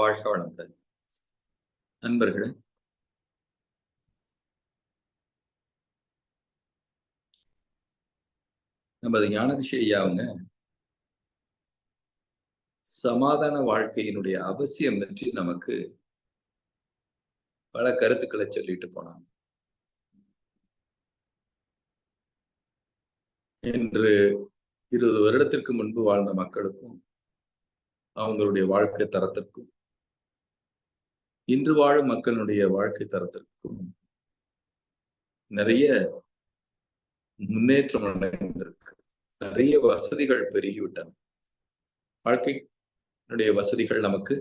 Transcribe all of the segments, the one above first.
வாழ்க வளமுடன். நண்பர்களே. நமது ஞானரிஷி ஐயாவுங்க சமாதான வாழ்க்கையினுடைய அவசியம் பற்றி நமக்கு பல கருத்துக்களை சொல்லிட்டு போனாங்க. இன்று இருபது வருடத்திற்கு முன்பு வாழ்ந்த மக்களுக்கும் அவங்களுடைய வாழ்க்கை தரத்திற்கும் இன்று வாழும் மக்களுடைய வாழ்க்கை தரத்திற்கும் நிறைய முன்னேற்றம் அடைந்திருக்கு. நிறைய வசதிகள் பெருகிவிட்டன. வாழ்க்கையினுடைய வசதிகள் நமக்கு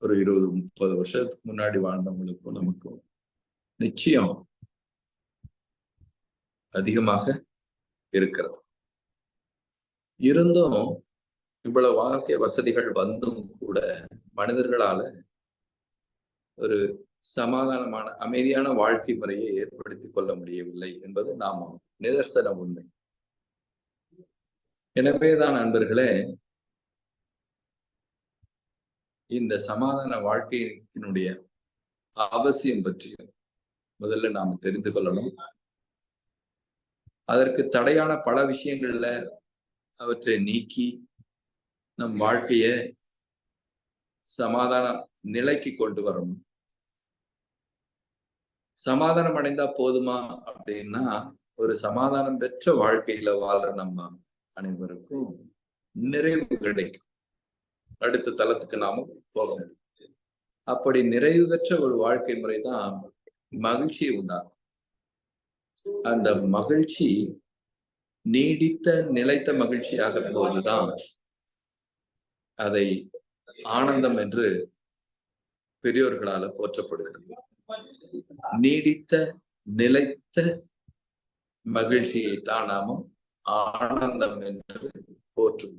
ஒரு இருபது முப்பது வருஷத்துக்கு முன்னாடி வாழ்ந்தவங்களுக்கும் நமக்கும் நிச்சயம் அதிகமாக இருக்கிறது. இருந்தும் இவ்வளவு வாழ்க்கை வசதிகள் வந்தும் கூட மனிதர்களால ஒரு சமாதானமான அமைதியான வாழ்க்கை முறையை ஏற்படுத்திக் கொள்ள முடியவில்லை என்பது நாம் நிதர்சன உண்மை. எனவேதான் நண்பர்களே இந்த சமாதான வாழ்க்கையினுடைய அவசியம் பற்றி முதல்ல நாம தெரிந்து கொள்ளணும். அதற்கு தடையான பல விஷயங்கள்ல அவற்றை நீக்கி நம் வாழ்க்கைய சமாதான நிலைக்கு கொண்டு வரணும். சமாதானம் அடைந்தா போதுமா அப்படின்னா ஒரு சமாதானம் பெற்ற வாழ்க்கையில வாழ்ற நம்ம அனைவருக்கும் நிறைவு கிடைக்கும். அடுத்த தளத்துக்கு நாம போக முடியும். அப்படி நிறைவு பெற்ற ஒரு வாழ்க்கை முறை தான் மகிழ்ச்சியை உண்டாகும் அந்த மகிழ்ச்சி நீடித்த நிலைத்த மகிழ்ச்சியாக போதுதான் அதை ஆனந்தம் என்று பெரியோர்களால போற்றப்படுகிறது. நீடித்த நிலைத்த மகிழ்ச்சியை தான் நாமும் ஆனந்தம் என்று போற்றும்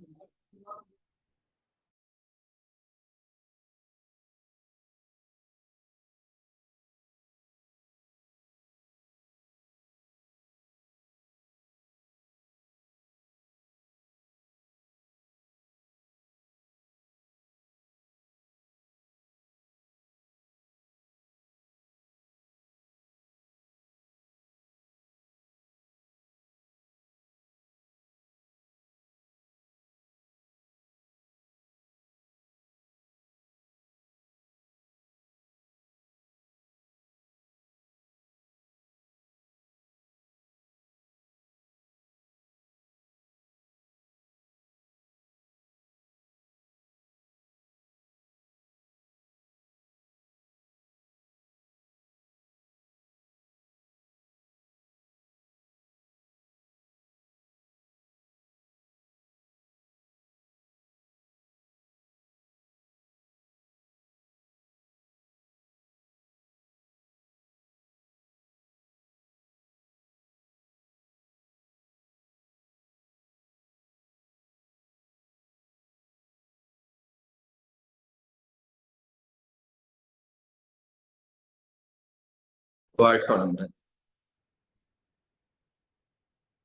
வாழ்க வளமுடன்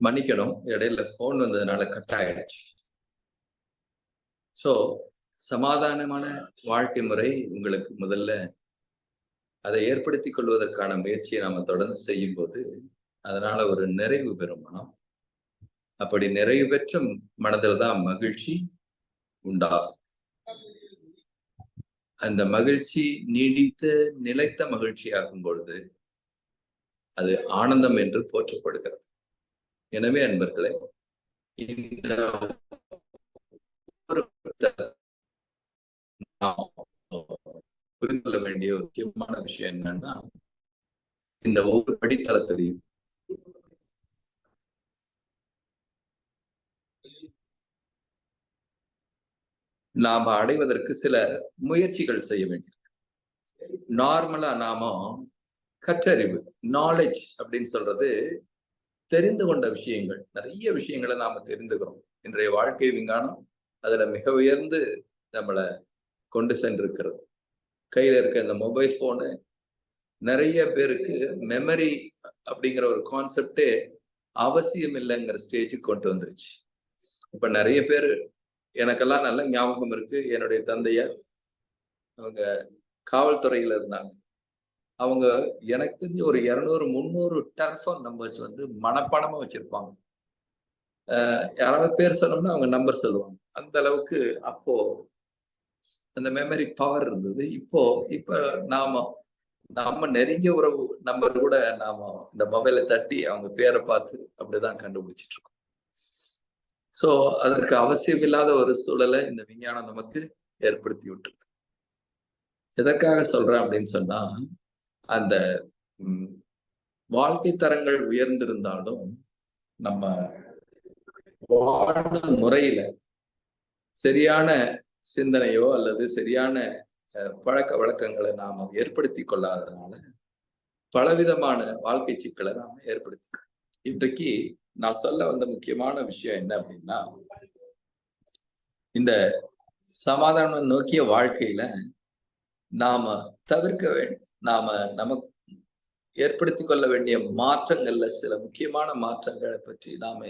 மன்னிக்கணும். இடையில போன் வந்ததுனால கட் ஆயிடுச்சு. சோ சமாதானமான வாழ்க்கை முறை உங்களுக்கு முதல்ல அதை ஏற்படுத்தி கொள்வதற்கான முயற்சியை நாம தொடர்ந்து செய்யும் போது அதனால ஒரு நிறைவு பெறும் மனம். அப்படி நிறைவு பெற்ற மனதில் தான் மகிழ்ச்சி உண்டாகும். அந்த மகிழ்ச்சி நீடித்த நிலைத்த மகிழ்ச்சி ஆகும் பொழுது அது ஆனந்தம் என்று போற்றப்படுகிறது. எனவே அன்பர்களே இந்த புரிந்து கொள்ள வேண்டிய ஒரு முக்கியமான விஷயம் என்னன்னா இந்த ஒவ்வொரு படித்தளத்திலையும் நாம அடைவதற்கு சில முயற்சிகள் செய்ய வேண்டியிருக்கு. நார்மலா நாம கற்றறிவு நாலேஜ் அப்படின்னு சொல்றது தெரிந்து கொண்ட விஷயங்கள். நிறைய விஷயங்களை நாம தெரிந்துக்கிறோம். இன்றைய வாழ்க்கை விஞ்ஞானம் அதுல மிக உயர்ந்து நம்மளை கொண்டு சென்றிருக்கிறது. கையில இருக்க இந்த மொபைல் போனு நிறைய பேருக்கு மெமரி அப்படிங்கிற ஒரு கான்செப்டே அவசியம் இல்லைங்கிற ஸ்டேஜுக்கு கொண்டு வந்துருச்சு. இப்ப நிறைய பேர் எனக்கெல்லாம் நல்ல ஞாபகம் இருக்கு. என்னுடைய தந்தையார் அவங்க காவல்துறையில இருந்தாங்க. அவங்க எனக்கு தெரிஞ்ச ஒரு இருநூறு முந்நூறு டெலிஃபோன் நம்பர்ஸ் வந்து மனப்பாடமாக வச்சிருப்பாங்க. யாராவது பேர் சொன்னோம்னா அவங்க நம்பர் சொல்லுவாங்க. அந்த அளவுக்கு அப்போ அந்த மெமரி பவர் இருந்தது. இப்போ இப்ப நாம நாம நெருங்கிய உறவு நம்பர் கூட நாம இந்த மொபைலை தட்டி அவங்க பேரை பார்த்து அப்படிதான் கண்டுபிடிச்சிட்டு இருக்கோம் சோ அதற்கு அவசியம் இல்லாத ஒரு சூழலை இந்த விஞ்ஞானம் நமக்கு ஏற்படுத்தி விட்டுருது எதற்காக சொல்றேன் அப்படின்னு சொன்னா அந்த வாழ்க்கை தரங்கள் உயர்ந்திருந்தாலும் நம்ம வாழும் முறையில சரியான சிந்தனையோ அல்லது சரியான பழக்க வழக்கங்களை நாம ஏற்படுத்தி கொள்ளாததுனால பலவிதமான வாழ்க்கை சிக்கலை நாம ஏற்படுத்திக்கிறோம் இன்றைக்கு நான் சொல்ல வந்த முக்கியமான விஷயம் என்ன அப்படின்னா இந்த சமாதானம் நோக்கிய வாழ்க்கையில நாம தவிர்க்க வேண்டும். நாம நமக்கு ஏற்படுத்தி கொள்ள வேண்டிய மாற்றங்கள்ல சில முக்கியமான மாற்றங்களை பற்றி நாம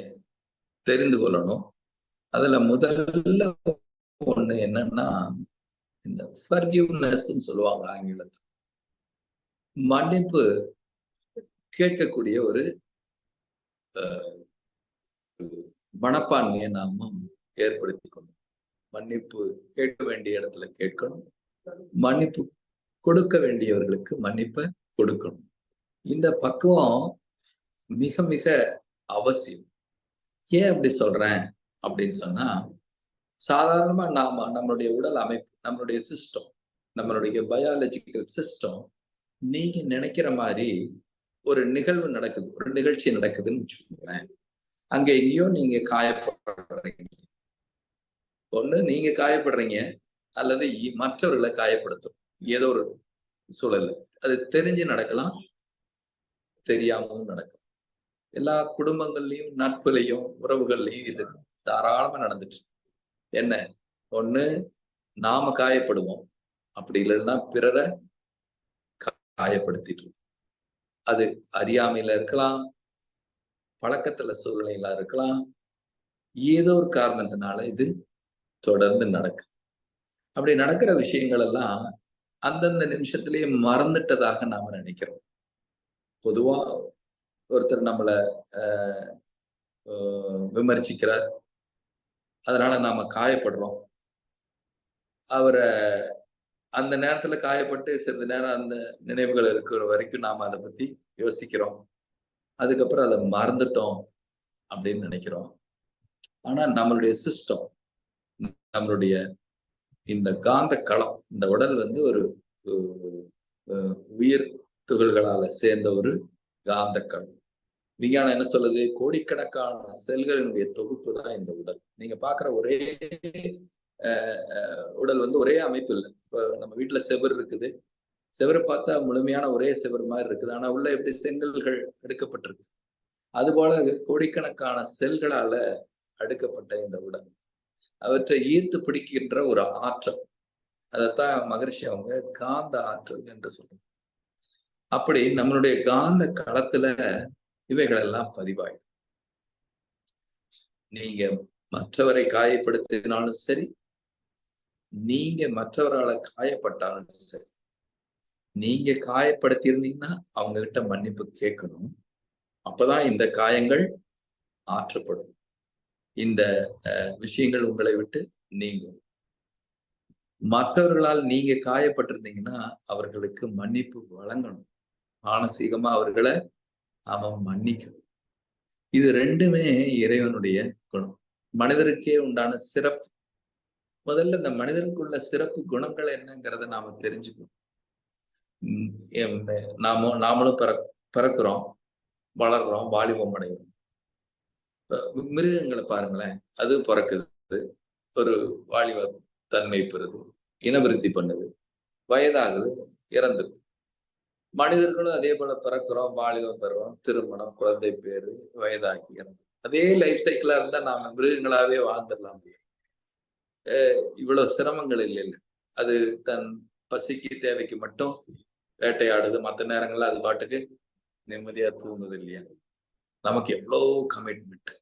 தெரிந்து கொள்ளணும். அதுல முதல்ல ஒண்ணு என்னன்னா இந்த ஃபர்கிவ்னஸ் சொல்லுவாங்க ஆங்கிலத்தில். மன்னிப்பு கேட்கக்கூடிய ஒரு மனப்பான்மையை நாம ஏற்படுத்திக்கணும் மன்னிப்பு கேட்க வேண்டிய இடத்துல கேட்கணும். மன்னிப்பு கொடுக்க வேண்டியவர்களுக்கு மன்னிப்பை கொடுக்கணும். இந்த பக்குவம் மிக மிக அவசியம். ஏன் அப்படி சொல்றேன்? அப்படின்னு சொன்னா சாதாரணமா நாம நம்மளுடைய உடல் அமைப்பு நம்மளுடைய சிஸ்டம் நம்மளுடைய பயாலஜிக்கல் சிஸ்டம் நீங்க நினைக்கிற மாதிரி ஒரு நிகழ்வு நடக்குது ஒரு நிகழ்ச்சி நடக்குதுன்னு வச்சுக்கோங்களேன். அங்க எங்கேயோ நீங்க காயப்படுறீங்க. ஒண்ணு நீங்க காயப்படுறீங்க அல்லது மற்றவர்களை காயப்படுத்தும். ஏதோ ஒரு சூழல்ல. அது தெரிஞ்சு நடக்கலாம் தெரியாமலும் நடக்கலாம். எல்லா குடும்பங்கள்லயும் நட்புலையும் உறவுகள்லையும் இது தாராளமா நடந்துட்டு என்ன? ஒண்ணு நாம காயப்படுவோம். அப்படி இல்லைன்னா பிறரை காயப்படுத்திட்டு அது அறியாமையில இருக்கலாம் பழக்கத்துல சூழ்நிலையில இருக்கலாம் ஏதோ ஒரு காரணத்தினால இது தொடர்ந்து நடக்கு. அப்படி நடக்கிற விஷயங்கள் எல்லாம் அந்தந்த நிமிஷத்திலேயே மறந்துட்டதாக நாம நினைக்கிறோம். பொதுவா ஒருத்தர் நம்மள விமர்சிக்கிறார். அதனால நாம காயப்படுறோம். அவரை அந்த நேரத்துல காயப்பட்டு சிறிது நேரம் அந்த நினைவுகள் இருக்கிற வரைக்கும் நாம அதை பத்தி யோசிக்கிறோம். அதுக்கப்புறம் அதை மறந்துட்டோம் அப்படின்னு நினைக்கிறோம். ஆனா நம்மளுடைய சிஸ்டம் நம்மளுடைய இந்த காந்த களம் இந்த உடல் வந்து ஒரு உயிர் துகள்களால சேர்ந்த ஒரு காந்த களம். விஞ்ஞானம் என்ன சொல்லுது? கோடிக்கணக்கான செல்களினுடைய தொகுப்பு தான் இந்த உடல். நீங்க பாக்குற ஒரே உடல் வந்து ஒரே அமைப்பு இல்லை. இப்போ நம்ம வீட்டுல செவர் இருக்குது. செவரை பார்த்தா முழுமையான ஒரே செவர் மாதிரி இருக்குது. ஆனா உள்ள எப்படி செங்கல்கள் எடுக்கப்பட்டிருக்கு? அது போல கோடிக்கணக்கான செல்களால அடுக்கப்பட்ட இந்த உடல். அவற்றை ஈர்த்து பிடிக்கின்ற ஒரு ஆற்றல். அதைத்தான் மகரிஷி அவங்க காந்த ஆற்றல் என்று சொல்றாங்க. அப்படி நம்மளுடைய காந்த களத்துல இவைகள் எல்லாம் பதிவாயிடும். நீங்க மற்றவரை காயப்படுத்தினாலும் சரி நீங்க மற்றவரால காயப்பட்டாலும் சரி நீங்க காயப்படுத்தி இருந்தீங்கன்னா அவங்க கிட்ட மன்னிப்பு கேட்கணும். அப்பதான் இந்த காயங்கள் ஆற்றப்படும். இந்த விஷயங்கள் உங்களை விட்டு நீங்கும். மற்றவர்களால் நீங்க காயப்பட்டிருந்தீங்கன்னா அவர்களுக்கு மன்னிப்பு வழங்கணும். மானசீகமா அவர்களை அவன் மன்னிக்கணும் இது ரெண்டுமே இறைவனுடைய குணம். மனிதருக்கே உண்டான சிறப்பு. முதல்ல இந்த மனிதனுக்குள்ள சிறப்பு குணங்கள் என்னங்கிறத நாம தெரிஞ்சுக்கணும். நாம நாமளும் பிற பிறக்கிறோம் வளர்றோம் வாலிபம் அடைகிறோம். மிருகங்களை பாருங்களேன். அது பிறக்குது. ஒரு வாலிப தன்மை பெறுது. இனவிருத்தி பண்ணுது. வயதாகுது. இறந்துருது. மனிதர்களும் அதே போல பிறக்கிறோம். வாலிபம் பெறுறோம். திருமணம் குழந்தை பேரு வயதாகி இறந்து. அதே லைஃப் சைக்கிளா இருந்தா நாம மிருகங்களாவே வாழ்ந்துடலாம். இவ்வளவு சிரமங்கள் இல்லை அது தன் பசிக்கு தேவைக்கு மட்டும் வேட்டையாடுது. மற்ற நேரங்கள்ல அது பாட்டுக்கு நிம்மதியா தூங்குது இல்லையா? நமக்கு எவ்வளோ கமிட்மெண்ட்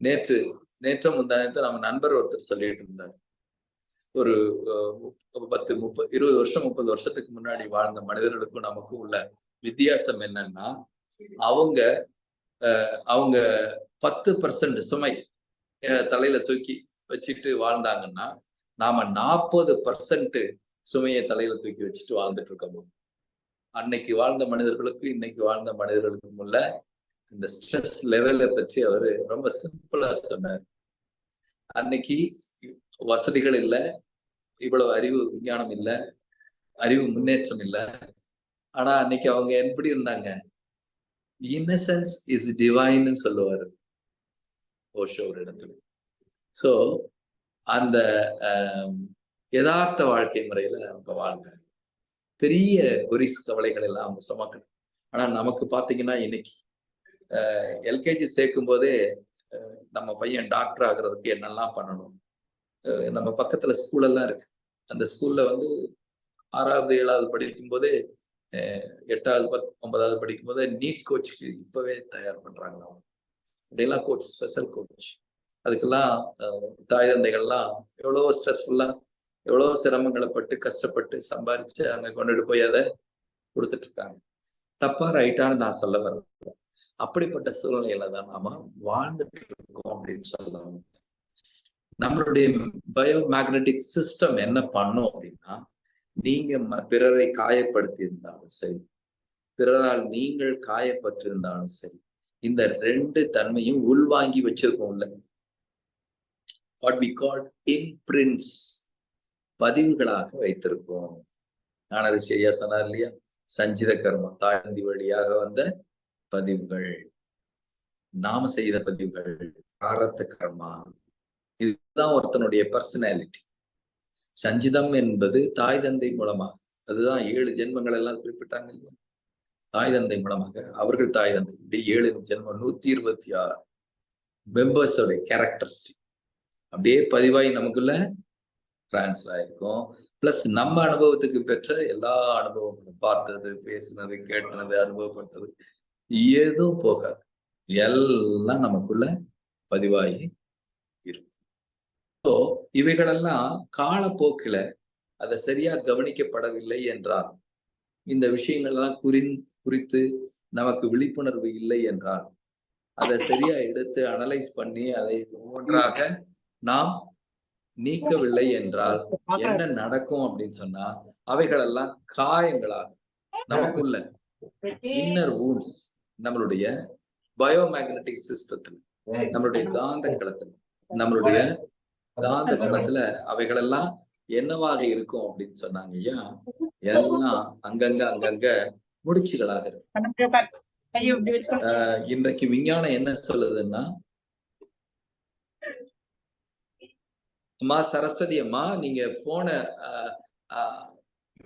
நேற்று நேற்று முந்தானத்தை நம்ம நண்பர் ஒருத்தர் சொல்லிட்டு இருந்தார். ஒரு முப்ப- பத்து முப்பது இருபது வருஷம் முப்பது வருஷத்துக்கு முன்னாடி வாழ்ந்த மனிதர்களுக்கும் நமக்கும் உள்ள வித்தியாசம் என்னன்னா அவங்க அஹ், அவங்க பத்து பர்சன்ட் சுமை தலையில தூக்கி வச்சுட்டு வாழ்ந்தாங்கன்னா நாம நாற்பது பர்சன்ட் சுமையை தலையில தூக்கி வச்சுட்டு வாழ்ந்துட்டு இருக்கோம். அன்னைக்கு வாழ்ந்த மனிதர்களுக்கும் இன்னைக்கு வாழ்ந்த மனிதர்களுக்கும் உள்ள இந்த ஸ்ட்ரெஸ் லெவலை பற்றி அவரு ரொம்ப சிம்பிளா சொன்னார். அன்னைக்கு வசதிகள் இல்லை இவ்வளவு அறிவு விஞ்ஞானம் இல்லை அறிவு முன்னேற்றம் இல்லை. ஆனா அன்னைக்கு அவங்க எப்படி இருந்தாங்க? இன்னசென்ஸ் இஸ் டிவைன்னு சொல்லுவாரு. ஓஷோ ஒரு இடத்துல. சோ அந்த யதார்த்த வாழ்க்கை முறையில அவங்க வாழ்ந்தாங்க. பெரிய ஒரிஸ் கவலைகள் எல்லாம் அவங்க சுமக்கணும். ஆனா நமக்கு பாத்தீங்கன்னா இன்னைக்கு எல்கேஜி சேர்க்கும் போதே நம்ம பையன் டாக்டர் ஆகுறதுக்கு என்னெல்லாம் பண்ணணும்? நம்ம பக்கத்துல ஸ்கூல் எல்லாம் இருக்கு. அந்த ஸ்கூல்ல வந்து ஆறாவது ஏழாவது படிக்கும் போதே எட்டாவது பத் ஒன்பதாவது படிக்கும் போதே நீட் கோச்சுக்கு இப்பவே தயார் பண்றாங்க அவங்க. அப்படிலாம் கோச் ஸ்பெஷல் கோச் அதுக்கெல்லாம் தாய் தந்தைகள்லாம் எவ்வளோ ஸ்ட்ரெஸ்ஃபுல்லா எவ்வளோ சிரமங்களை பட்டு கஷ்டப்பட்டு சம்பாரிச்சு அங்க கொண்டுட்டு போய் அதை கொடுத்துட்டு இருக்காங்க. தப்பா ரைட்டான்னு நான் சொல்ல வரல. அப்படிப்பட்ட சூழ்நிலையில தான் நாம வாழ்ந்துட்டு இருக்கோம் அப்படின்னு சொல்லலாம் நம்மளுடைய பயோ மேக்னெட்டிக் சிஸ்டம் என்ன பண்ணும் அப்படின்னா நீங்க ம- பிறரை காயப்படுத்தி இருந்தாலும் சரி பிறரால் நீங்கள் காயப்பட்டிருந்தாலும் சரி இந்த ரெண்டு தன்மையும் உள்வாங்கி வச்சிருக்கோம்ல. What we call இம்பிரின்ஸ் பதிவுகளாக வைத்திருக்கோம். ஞானரிஷி ஐயா சொன்னார் இல்லையா? சஞ்சித கர்மம் தாழ்ந்தி வழியாக வந்த பதிவுகள் நாம செய்த பதிவுகள் பிராரத்த கர்மா இதுதான் ஒருத்தனுடைய பர்சனாலிட்டி சஞ்சிதம் என்பது தாய் தந்தை மூலமாக அதுதான் ஏழு ஜென்மங்கள் எல்லாம் குறிப்பிட்டாங்க இல்லையா? தாய் தந்தை மூலமாக அவர்கள் தாய் தந்தை இப்படி ஏழு ஜென்மம் நூத்தி இருபத்தி ஆறு மெம்பர்ஸோட கேரக்டரிஸ்டிக் அப்படியே பதிவாகி நமக்குள்ள டிரான்ஸ்ஃபர் ஆயிருக்கும். பிளஸ் நம்ம அனுபவத்துக்கு பெற்ற எல்லா அனுபவங்களும் பார்த்தது பேசுனது கேட்டது அனுபவப்பட்டது எதுவும் போகாது. எல்லாம் நமக்குள்ள பதிவாகி இருக்கும். ஸோ இவைகளெல்லாம் காலப்போக்கில அதை சரியா கவனிக்கப்படவில்லை என்றால் இந்த விஷயங்கள்லாம் குறி குறித்து நமக்கு விழிப்புணர்வு இல்லை என்றால் அதை சரியா எடுத்து அனலைஸ் பண்ணி அதை ஒவ்வொன்றாக நாம் நீக்கவில்லை என்றால் என்ன நடக்கும் அப்படின்னு சொன்னா அவைகளெல்லாம் காயங்களாக நமக்குள்ள இன்னர் வூண்ட்ஸ் நம்மளுடைய பயோமேக்னட்டிக் சிஸ்டத்துல நம்மளுடைய காந்த களத்துல நம்மளுடைய காந்த களத்துல அவைகளெல்லாம் என்னவாக இருக்கும் அப்படின்னு சொன்னாங்க ஐயா? எல்லாம் அங்கங்க அங்கங்க முடிச்சுகளாக இருக்கும். ஆஹ் இன்றைக்கு விஞ்ஞானம் என்ன சொல்லுதுன்னா அம்மா சரஸ்வதி அம்மா நீங்க போனை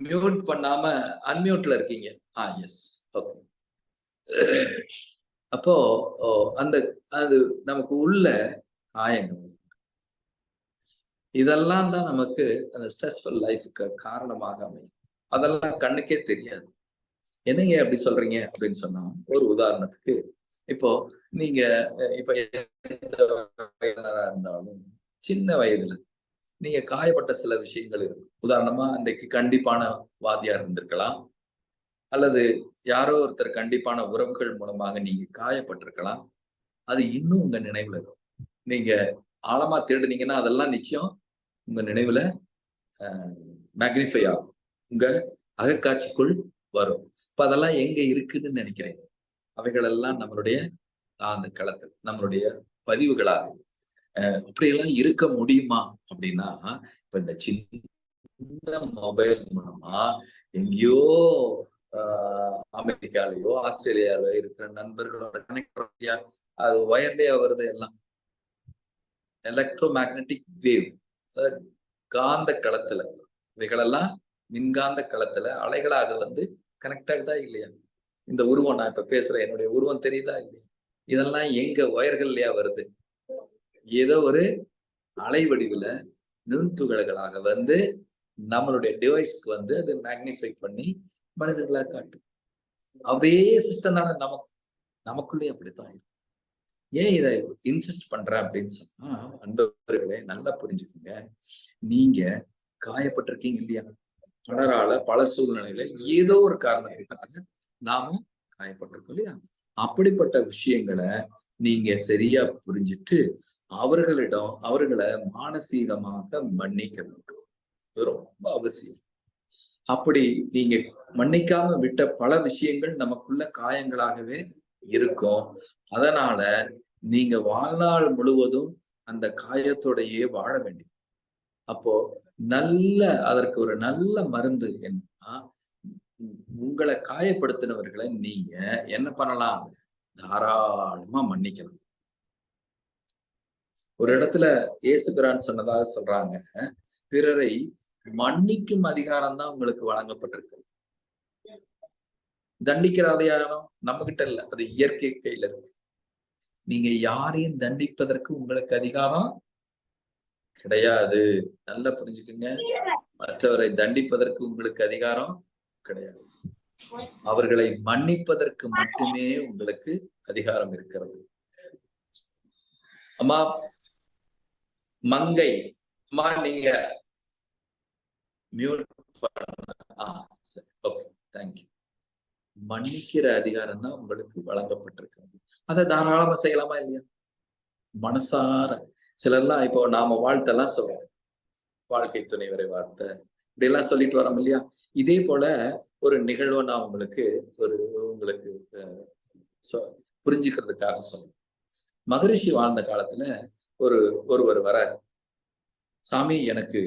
மியூட் பண்ணாம அன்மியூட்ல இருக்கீங்க. ஆ எஸ் ஓகே அப்போ ஓ, அந்த அது நமக்கு உள்ள காயங்கள். இதெல்லாம் தான் நமக்கு அந்த ஸ்ட்ரெஸ்ஃபுல் லைஃபுக்கு காரணமாக அமையும். அதெல்லாம் கண்ணுக்கே தெரியாது. என்னங்க அப்படி சொல்றீங்க அப்படின்னு சொன்னா ஒரு உதாரணத்துக்கு இப்போ நீங்க இப்ப எந்த வயதினரா இருந்தாலும் சின்ன வயதுல நீங்க காயப்பட்ட சில விஷயங்கள் இருக்கும் உதாரணமா அன்றைக்கு கண்டிப்பான வாதியா இருந்திருக்கலாம். அல்லது யாரோ ஒருத்தர் கண்டிப்பான உறவுகள் மூலமாக நீங்க காயப்பட்டிருக்கலாம். அது இன்னும் உங்க நினைவுல இருக்கும். நீங்க ஆழமா தேடுனீங்கன்னா அதெல்லாம் நிச்சயம் உங்க நினைவுல மேக்னிஃபை ஆகும். உங்க அகக்காட்சிக்குள் வரும். இப்ப அதெல்லாம் எங்க இருக்குன்னு நினைக்கிறேன். அவைகளெல்லாம் நம்மளுடைய அந்த களத்தில் நம்மளுடைய பதிவுகளாக. அப்படியெல்லாம் இருக்க முடியுமா அப்படின்னா இப்ப இந்த சின்ன மொபைல் மூலமா எங்கேயோ அமெரிக்காலேயோ ஆஸ்திரேலியாலயோ இருக்கிற நண்பர்களோட கனெக்ட் அது ஒயர்லயா வருது எல்லாம். எலக்ட்ரோ மேக்னட்டிக் வேவ் காந்த களத்துல இவைகளெல்லாம் மின்காந்த களத்துல அலைகளாக வந்து கனெக்ட் ஆகுதா இல்லையா? இந்த உருவம் நான் இப்ப பேசுறேன். என்னுடைய உருவம் தெரியுதா இல்லையா? இதெல்லாம் எங்க ஒயர்கள்லயா வருது? ஏதோ ஒரு அலை வடிவுல நுண்துகள்களாக வந்து நம்மளுடைய டிவைஸ்க்கு வந்து அது மேக்னிஃபை பண்ணி மனிதர்களா காட்டு. அதே சிஸ்டம் தானே நமக்கு நமக்குள்ளேயே அப்படித்தான் இருக்கு ஏன் இதை இன்சிஸ்ட் பண்றேன் அப்படின்னு சொன்னா அன்பர்களே நல்லா புரிஞ்சுக்கோங்க. நீங்க காயப்பட்டிருக்கீங்க இல்லையா? பலரால பல சூழ்நிலையில ஏதோ ஒரு காரணத்துக்காக நாமும் காயப்பட்டிருக்கோம் இல்லையா? அப்படிப்பட்ட விஷயங்களை நீங்க சரியா புரிஞ்சிட்டு அவர்களிடம் அவர்களை மானசீகமாக மன்னிக்க வேண்டும். ரொம்ப அவசியம். அப்படி நீங்க மன்னிக்காம விட்ட பல விஷயங்கள் நமக்குள்ள காயங்களாகவே இருக்கும். அதனால நீங்க வாழ்நாள் முழுவதும் அந்த காயத்தோடையே வாழ வேண்டும். அப்போ நல்ல அதற்கு ஒரு நல்ல மருந்து என்னன்னா உங்களை காயப்படுத்தினவர்களை நீங்க என்ன பண்ணலாம்? தாராளமா மன்னிக்கலாம். ஒரு இடத்துல ஏசுகிறான்னு சொன்னதாக சொல்றாங்க பிறரை மன்னிக்கும் அதிகாரம் தான் உங்களுக்கு வழங்கப்பட்டிருக்கிறது தண்டிக்கிற அதிகாரம் நம்ம கிட்ட இல்ல. அது இயற்கை கையில இருக்கு. நீங்க யாரையும் தண்டிப்பதற்கு உங்களுக்கு அதிகாரம் கிடையாது. நல்லா புரிஞ்சுக்குங்க. மற்றவரை தண்டிப்பதற்கு உங்களுக்கு அதிகாரம் கிடையாது. அவர்களை மன்னிப்பதற்கு மட்டுமே உங்களுக்கு அதிகாரம் இருக்கிறது. அம்மா மங்கை. அம்மா நீங்க மியூட் ஓகே தேங்க்யூ மன்னிக்கிற அதிகாரம் தான் உங்களுக்கு வழங்கப்பட்டிருக்கிறது. அதை தாராளமா செய்யலாமா இல்லையா? மனசார. சிலர்லாம் இப்போ நாம வாழ்த்தெல்லாம் சொல்றோம். வாழ்க்கை துணை வரை வார்த்தை. இப்படி எல்லாம் சொல்லிட்டு வரோம் இல்லையா? இதே போல ஒரு நிகழ்வை நான் உங்களுக்கு ஒரு உங்களுக்கு புரிஞ்சுக்கிறதுக்காக சொல்றேன். மகரிஷி வாழ்ந்த காலத்துல ஒரு ஒருவர் வர சாமி எனக்கு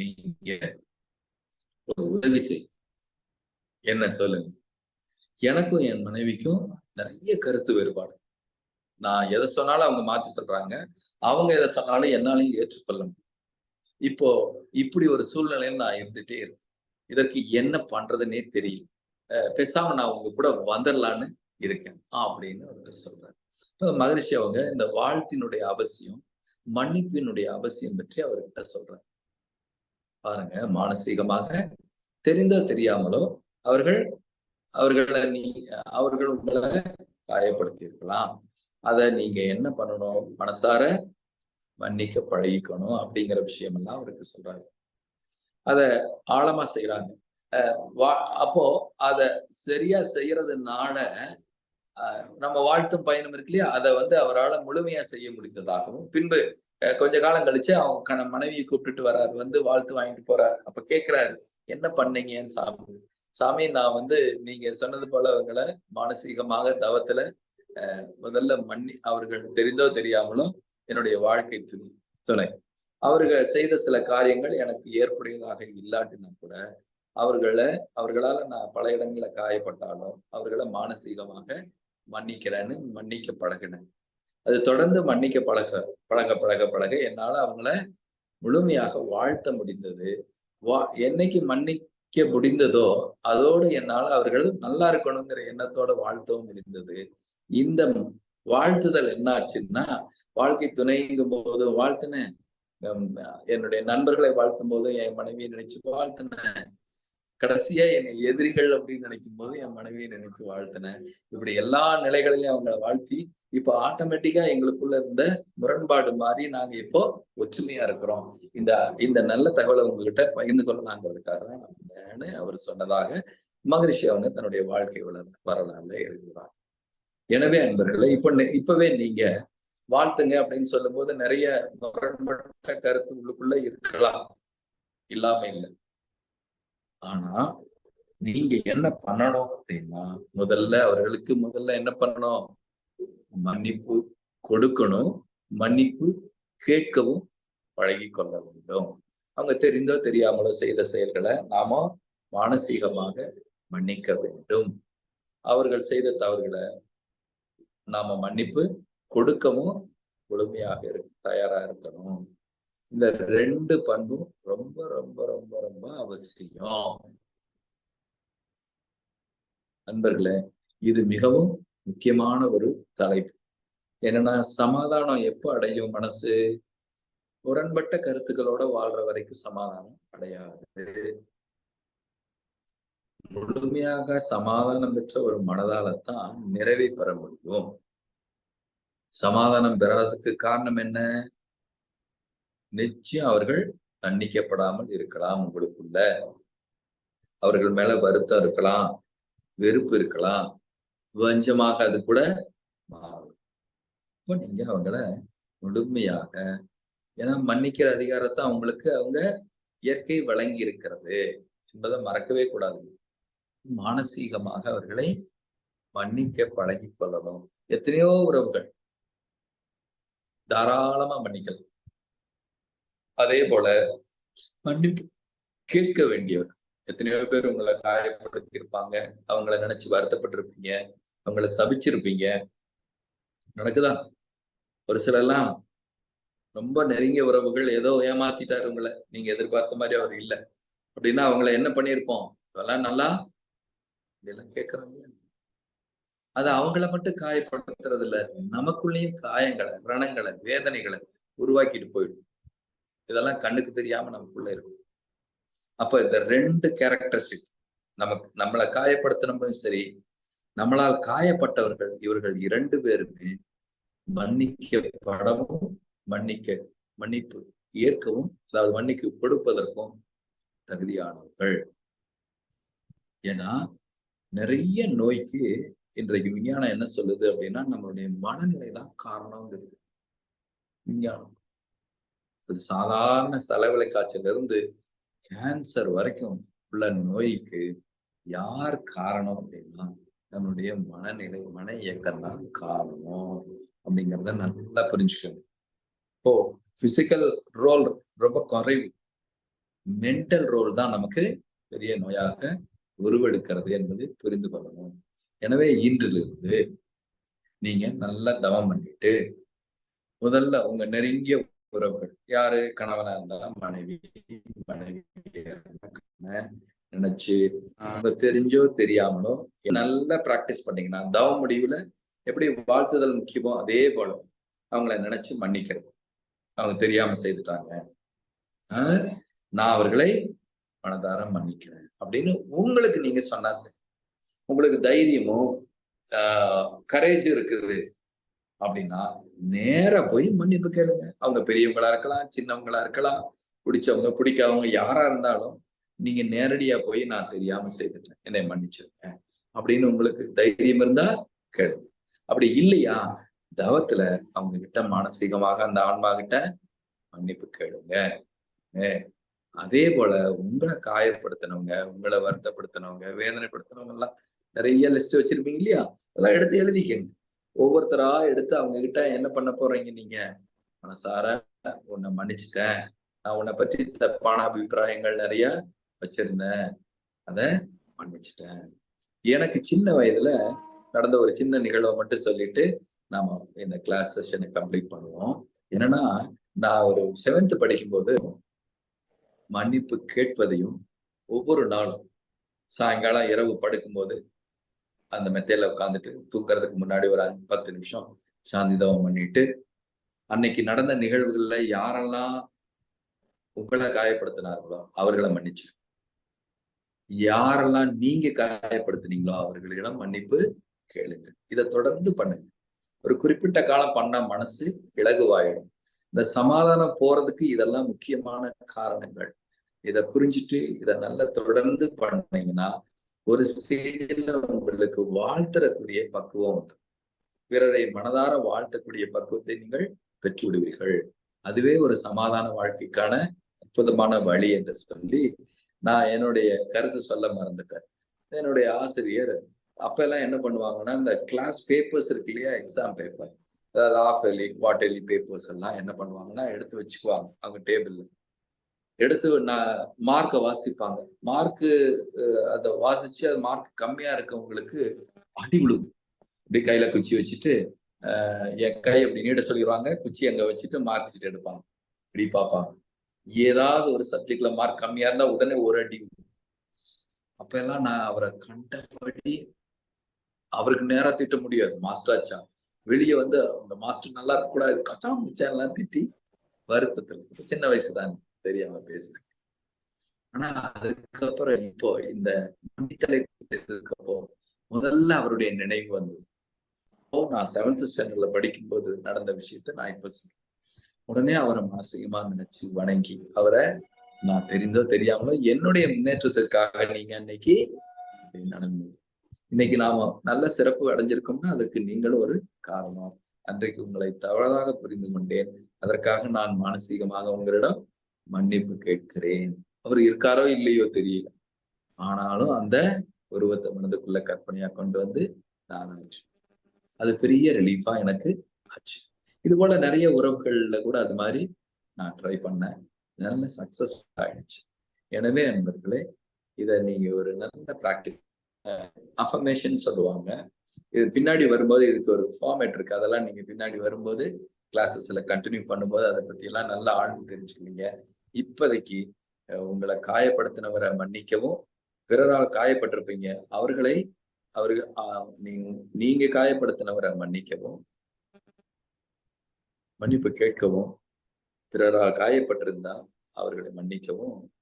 நீங்க ஒரு உதவி செய். என்ன சொல்லுங்க? எனக்கும் என் மனைவிக்கும் நிறைய கருத்து வேறுபாடு. நான் எதை சொன்னாலும் அவங்க மாத்தி சொல்றாங்க. அவங்க எதை சொன்னாலும் என்னாலையும் ஏற்றுக்கொள்ள முடியும். இப்போ இப்படி ஒரு சூழ்நிலையில நான் இருந்துட்டே இருக்கேன். இதற்கு என்ன பண்றதுன்னே தெரியல. பேசாம நான் உங்க கூட வந்துடலான்னு இருக்கேன் அப்படின்னு ஒருத்தர் சொல்றாரு. மகரிஷி அவங்க இந்த வாழ்த்தினுடைய அவசியம் மன்னிப்பினுடைய அவசியம் பற்றி அவர்கிட்ட சொல்றாரு. பாருங்க மானசீகமாக தெரிந்தோ தெரியாமலோ அவர்கள் அவர்களை நீ அவர்கள் உங்களை காயப்படுத்தி இருக்கலாம் அதை நீங்க என்ன பண்ணணும்? மனசார மன்னிக்க பழகிக்கணும் அப்படிங்கிற விஷயம் எல்லாம் அவருக்கு சொல்றாரு. அத ஆழமா செய்யறாங்க அப்போ அத சரியா செய்யறதுனால நம்ம வாழ்த்தும் பயணம் இருக்கு இல்லையா? அதை வந்து அவரால் முழுமையா செய்ய முடிந்ததாகவும் பின்பு கொஞ்ச காலம் கழிச்சு அவங்க மனைவியை கூப்பிட்டுட்டு வர்றாரு வந்து வாழ்த்து வாங்கிட்டு போறாரு. அப்ப கேக்குறாரு என்ன பண்ணீங்கன்னு சாமி சாமி நான் வந்து நீங்க சொன்னது போல அவங்களை மானசீகமாக தவத்துல முதல்ல மன்னி அவர்கள் தெரிந்தோ தெரியாமலோ என்னுடைய வாழ்க்கை துணை துணை. அவர்கள் செய்த சில காரியங்கள் எனக்கு ஏற்புடையதாக இல்லாட்டினா கூட அவர்களை அவர்களால நான் பல இடங்கள்ல காயப்பட்டாலும் அவர்களை மானசீகமாக மன்னிக்கிறேன்னு மன்னிக்க பழகினேன் அது தொடர்ந்து மன்னிக்க பழக பழக பழக பழக என்னால் அவங்கள முழுமையாக வாழ்த்த முடிந்தது. வா என்னைக்கு மன்னிக்க முடிந்ததோ அதோடு என்னால் அவர்கள் நல்லா இருக்கணுங்கிற எண்ணத்தோட வாழ்த்தவும் முடிந்தது. இந்த வாழ்த்துதல் என்னாச்சுன்னா வாழ்க்கை துணைங்கும் போது வாழ்த்தினேன் என்னுடைய நண்பர்களை வாழ்த்தும் போது என் மனைவியை நினைச்சு வாழ்த்தினேன். கடைசியா என்னை எதிரிகள் அப்படின்னு நினைக்கும் போது என் மனைவியை நினைத்து வாழ்த்தினேன். இப்படி எல்லா நிலைகளிலையும் அவங்கள வாழ்த்தி இப்போ ஆட்டோமேட்டிக்கா எங்களுக்குள்ள இருந்த முரண்பாடு மாறி நாங்க இப்போ ஒற்றுமையா இருக்கிறோம். இந்த இந்த நல்ல தகவலை உங்ககிட்ட பகிர்ந்து கொள்ளலாங்கிறதுக்காக தான் அவர் சொன்னதாக மகரிஷி அவங்க தன்னுடைய வாழ்க்கை வளர் வரலாறுல எழுதுகிறார் எனவே அன்பர்களே இப்ப இப்பவே நீங்க வாழ்த்துங்க அப்படின்னு சொல்லும் போது நிறைய முரண்பட்ட கருத்து உள்ளுக்குள்ள இருக்கலாம். இல்லாம இல்லை. ஆனா நீங்க என்ன பண்ணணும் அப்படின்னா முதல்ல அவர்களுக்கு முதல்ல என்ன பண்ணணும்? மன்னிப்பு கொடுக்கணும். மன்னிப்பு கேட்கவும் பழகி கொள்ள வேண்டும். அவங்க தெரிந்தோ தெரியாமலோ செய்த செயல்களை நாம மானசீகமாக மன்னிக்க வேண்டும். அவர்கள் செய்த தவறுகளை நாம மன்னிப்பு கொடுக்கவும் முழுமையாக இரு தயாரா இருக்கணும். இந்த ரெண்டு பண்பும் ரொம்ப ரொம்ப ரொம்ப ரொம்ப அவசியம். நண்பர்களே இது மிகவும் முக்கியமான ஒரு தலைப்பு. என்னன்னா சமாதானம் எப்போ அடையும் மனசு? முரண்பட்ட கருத்துக்களோட வாழ்ற வரைக்கும் சமாதானம் அடையாது. முழுமையாக சமாதானம் பெற்ற ஒரு மனதாலத்தான் நிறைவை பெற முடியும். சமாதானம் பெறாததுக்கு காரணம் என்ன? நிச்சயம் அவர்கள் தண்டிக்கப்படாமல் இருக்கலாம் உங்களுக்குள்ள. அவர்கள் மேல வருத்தம் இருக்கலாம் வெறுப்பு இருக்கலாம் வஞ்சமாக அது கூட மாறும். இப்போ நீங்க அவங்கள முழுமையாக ஏன்னா மன்னிக்கிற அதிகாரத்தை அவங்களுக்கு அவங்க இயற்கை வழங்கி இருக்கிறது என்பதை மறக்கவே கூடாது. மானசீகமாக அவர்களை மன்னிக்க பழகி கொள்ளணும். எத்தனையோ உறவுகள் தாராளமா மன்னிக்கலாம். அதே போல மன்னிப்பு கேட்க வேண்டியவர். எத்தனையோ பேர் உங்களை காயப்படுத்தி இருப்பாங்க அவங்கள நினைச்சு வருத்தப்பட்டிருப்பீங்க. அவங்கள சபிச்சிருப்பீங்க. நடக்குதான். ஒரு சிலர்லாம் ரொம்ப நெருங்கிய உறவுகள் ஏதோ ஏமாத்திட்டாரு உங்களை. நீங்க எதிர்பார்த்த மாதிரி அவர் இல்லை. அப்படின்னா அவங்கள என்ன பண்ணியிருப்போம்? இதெல்லாம் நல்லா இதெல்லாம் கேட்கறாங்க அது அவங்கள மட்டும் காயப்படுத்துறது இல்ல நமக்குள்ளேயும் காயங்களை ரணங்களை வேதனைகளை உருவாக்கிட்டு போயிடும். இதெல்லாம் கண்ணுக்கு தெரியாம நமக்குள்ள இருக்கும். அப்ப இந்த ரெண்டு கேரக்டரிஸ்டிக் நமக்கு நம்மளை காயப்படுத்தினதும் சரி நம்மளால் காயப்பட்டவர்கள் இவர்கள் இரண்டு பேருமே மன்னிக்கப்படவும் மன்னிக்க மன்னிப்பு ஏற்கவும் அதாவது மன்னிக்கு கொடுப்பதற்கும் தகுதியானவர்கள். ஏன்னா நிறைய நோய்க்கு இன்றைக்கு விஞ்ஞானம் என்ன சொல்லுது அப்படின்னா நம்மளுடைய மனநிலை தான் காரணம் விஞ்ஞானம். அது சாதாரண தலைவலை காய்ச்சலிருந்து கேன்சர் வரைக்கும் உள்ள நோய்க்கு யார் காரணம் அப்படின்னா நம்மளுடைய மனநிலை மன இயக்கம் தான் காரணம் அப்படிங்கிறத நல்லா புரிஞ்சுக்கணும் இப்போ பிசிக்கல் ரோல் ரொம்ப குறைவு. மென்டல் ரோல் தான் நமக்கு பெரிய நோயாக உருவெடுக்கிறது என்பது புரிந்து கொள்ளணும். எனவே இன்றிலிருந்து நீங்க நல்லா தவம் பண்ணிட்டு முதல்ல உங்க நெருங்கிய உறவுகள். யாரு? கணவனா இருந்தா மனைவி மனைவி நினைச்சு அவங்க தெரிஞ்சோ தெரியாமலோ நல்லா பிராக்டிஸ் பண்ணீங்கன்னா தவ முடிவுல எப்படி வாழ்த்துதல் முக்கியமோ அதே போல அவங்கள நினைச்சு மன்னிக்கிறது. அவங்க தெரியாம செய்துட்டாங்க. நான் அவர்களை மனதார மன்னிக்கிறேன். அப்படின்னு உங்களுக்கு நீங்க சொன்னா சரி. உங்களுக்கு தைரியமும் கரேஜ் இருக்குது அப்படின்னா நேர போய் மன்னிப்பு கேளுங்க. அவங்க பெரியவங்களா இருக்கலாம் சின்னவங்களா இருக்கலாம் பிடிச்சவங்க பிடிக்காதவங்க யாரா இருந்தாலும் நீங்க நேரடியா போய் நான் தெரியாம செய்துட்டேன். என்னை மன்னிச்சிருங்க. அப்படின்னு உங்களுக்கு தைரியம் இருந்தா கேளுங்க. அப்படி இல்லையா? தவத்துல அவங்க கிட்ட மானசீகமாக அந்த ஆன்மா கிட்ட மன்னிப்பு கேளுங்க. அதே போல உங்களை காயப்படுத்தினவங்க உங்களை வருத்தப்படுத்தினவங்க வேதனைப்படுத்தினவங்க எல்லாம் நிறைய லிஸ்ட் வச்சிருப்பீங்க இல்லையா? அதெல்லாம் எடுத்து எழுதிக்கங்க. ஒவ்வொருத்தரா எடுத்து அவங்க கிட்ட என்ன பண்ண போறீங்க நீங்க? மனசார உன்னை மன்னிச்சுட்டேன். நான் உன்னை பற்றி தப்பான அபிப்பிராயங்கள் நிறைய வச்சிருந்தேன். அத மன்னிச்சிட்டேன். எனக்கு சின்ன வயதுல நடந்த ஒரு சின்ன நிகழ்வை மட்டும் சொல்லிட்டு நாம இந்த கிளாஸ் செஷனை கம்ப்ளீட் பண்ணுவோம். என்னன்னா நான் ஒரு செவன்த் படிக்கும்போது மன்னிப்பு கேட்பதையும் ஒவ்வொரு நாளும் சாயங்காலம் இரவு படுக்கும்போது அந்த மெத்தையில உட்காந்துட்டு தூங்குறதுக்கு முன்னாடி ஒரு அஞ்சு பத்து நிமிஷம் சாந்தி தவம் பண்ணிட்டு அன்னைக்கு நடந்த நிகழ்வுகள்ல யாரெல்லாம் உங்களை காயப்படுத்தினார்களோ அவர்களை மன்னிச்சு. யாரெல்லாம் நீங்க காயப்படுத்தினீங்களோ அவர்களிடம் மன்னிப்பு கேளுங்க இதை தொடர்ந்து பண்ணுங்க. ஒரு குறிப்பிட்ட காலம் பண்ண மனசு இலகுவாயிடும். இந்த சமாதானம் போறதுக்கு இதெல்லாம் முக்கியமான காரணங்கள். இதை புரிஞ்சுட்டு இதை நல்லா தொடர்ந்து பண்ணீங்கன்னா ஒரு ஸ்டேஜில் உங்களுக்கு வாழ்த்தரக்கூடிய பக்குவம் வந்து பிறரை மனதார வாழ்த்தக்கூடிய பக்குவத்தை நீங்கள் பெற்று விடுவீர்கள் அதுவே ஒரு சமாதான வாழ்க்கைக்கான அற்புதமான வழி என்று சொல்லி நான் என்னுடைய கருத்து சொல்ல மறந்துட்டேன். என்னுடைய ஆசிரியர் அப்ப எல்லாம் என்ன பண்ணுவாங்கன்னா இந்த கிளாஸ் பேப்பர்ஸ் இருக்கு இல்லையா எக்ஸாம் பேப்பர் அதாவது ஆஃப் எலி குவார்டர்லி பேப்பர்ஸ் எல்லாம் என்ன பண்ணுவாங்கன்னா எடுத்து வச்சுக்குவாங்க. அவங்க டேபிள்ல எடுத்து நான் மார்க்கை வாசிப்பாங்க. மார்க்கு அதை வாசிச்சு அது மார்க் கம்மியா இருக்கவங்களுக்கு அடி விழுது இப்படி கையில குச்சி வச்சுட்டு என் கை அப்படி நீட சொல்லிடுவாங்க. குச்சி அங்க வச்சுட்டு மார்க் சீட் எடுப்பாங்க. இப்படி பார்ப்பாங்க. ஏதாவது ஒரு சப்ஜெக்ட்ல மார்க் கம்மியா இருந்தா உடனே ஒரு அடி அப்ப எல்லாம் நான் அவரை கண்டபடி அவருக்கு நேரா திட்ட முடியாது. மாஸ்டராச்சா வெளியே வந்து அந்த மாஸ்டர் நல்லா இருக்கக்கூடாது. கச்சா முச்சா எல்லாம் திட்டி வருத்தத்துல. சின்ன வயசு தானே தெரியாம பேசுறேன் ஆனா அதுக்கப்புறம் இப்போ இந்த தலைப்பு அப்போ முதல்ல அவருடைய நினைவு வந்தது. இப்போ நான் செவன்த் ஸ்டாண்டர்ட்ல படிக்கும்போது நடந்த விஷயத்த நான் இப்ப உடனே அவரை மனசிகமா நினைச்சு வணங்கி அவரை நான் தெரிந்தோ தெரியாமலோ என்னுடைய முன்னேற்றத்திற்காக நீங்க அன்னைக்கு நடந்து இன்னைக்கு நாம நல்ல சிறப்பு அடைஞ்சிருக்கோம்னா அதற்கு நீங்களும் ஒரு காரணம். அன்றைக்கு உங்களை தவறாக புரிந்து கொண்டேன். அதற்காக நான் மானசீகமாக உங்களிடம் மன்னிப்பு கேட்கிறேன். அவர் இருக்காரோ இல்லையோ தெரியல. ஆனாலும் அந்த உருவத்தை மனதுக்குள்ள கற்பனையா கொண்டு வந்து நான் ஆச்சு. அது பெரிய ரிலீஃபா எனக்கு ஆச்சு. இது போல நிறைய உறவுகள்ல கூட அது மாதிரி நான் ட்ரை பண்ணேன். நல்ல சக்சஸ் ஆயிடுச்சு. எனவே அன்பர்களே இதை நீங்க ஒரு நல்ல ப்ராக்டிஸ் அஃபர்மேஷன் சொல்லுவாங்க. இது பின்னாடி வரும்போது இதுக்கு ஒரு ஃபார்மேட் இருக்கு. அதெல்லாம் நீங்க பின்னாடி வரும்போது கிளாஸஸ்ல கண்டினியூ பண்ணும்போது அதை பத்தி எல்லாம் நல்லா ஆழ்ந்து தெரிஞ்சுக்குவீங்க. இப்போதைக்கு உங்களை காயப்படுத்தினவரை மன்னிக்கவும். பிறரால் காயப்பட்டிருப்பீங்க. அவர்களை அவர்கள் நீங்க காயப்படுத்தினவரை மன்னிக்கவும். மன்னிப்பு கேட்கவும். பிறரால் காயப்பட்டிருந்தா அவர்களை மன்னிக்கவும்.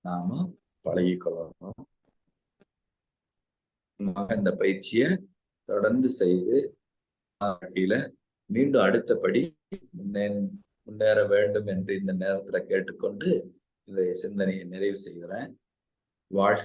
நாம பழகிக்கொள்ளணும். இந்த பயிற்சியை தொடர்ந்து செய்து வாழ்க்கையில மீண்டும் அடுத்தபடி முன்னே முன்னேற வேண்டும் என்று இந்த நேரத்துல கேட்டுக்கொண்டு இந்த சிந்தனையை நிறைவு செய்கிறேன். வாழ்க